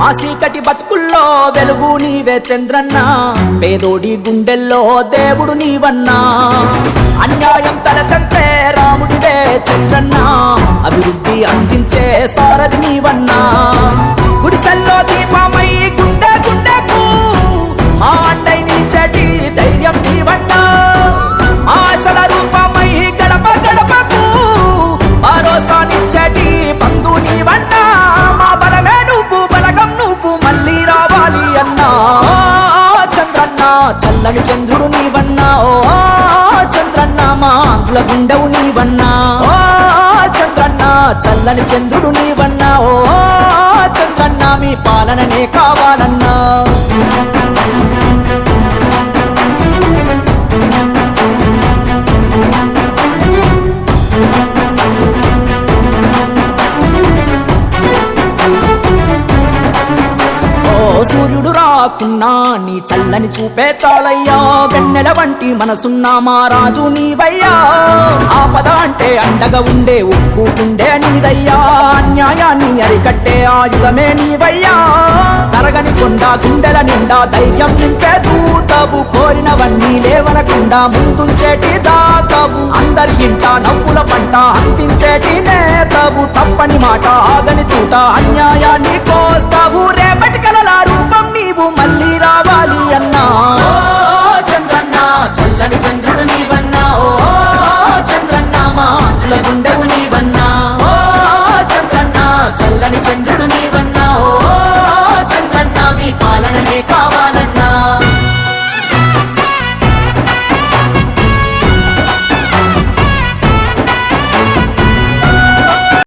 మా చీకటి బతుకుల్లో వెలుగు నీవే చంద్రన్న. పేదోడి గుండెల్లో దేవుడు నీవన్నా. అన్యాయం తలతంటే రాముడివే చంద్రన్న. అభివృద్ధి అందించే సారథి నీవన్నా. గుడిసెల్లో దీపమై గుండె గుండెకు. మా అండై చటి ధైర్యం నీవన్నా. చల్లని చంద్రుడు నీవన్నా? ఓ చంద్రన్న మా ఆంధ్రుల గుండవు నీవన్నా? ఓ చంద్రన్న చల్లని చంద్రుడు నీవన్నా? ఓ చంద్రన్న మీ పాలననే కావాలన్నా? సూర్యుడు రాకున్నా నీ చల్లని చూపే చాలయ్యా. వెన్నెల వంటి మనసున్న మా రాజు నీవయ్యా. ఆపద అంటే అండగా ఉండే ఉక్కు నీదయ్యా అన్యాయాన్ని అరికట్టే ఆయుధమే నీవయ్యా. తరగని కొండ గుండెల నిండా ధైర్యం నింపే దూతవు. కోరినవన్నీ లేవనకుండా ముందుంచేటి దాతవు. అందరి ఇంట నవ్వుల పంట అందించేటి నేతవు. తప్పని మాట ఆగని తూట అన్యాయాన్ని కోస్తావు రేపటికల మనసుల గుండవు నీవన్న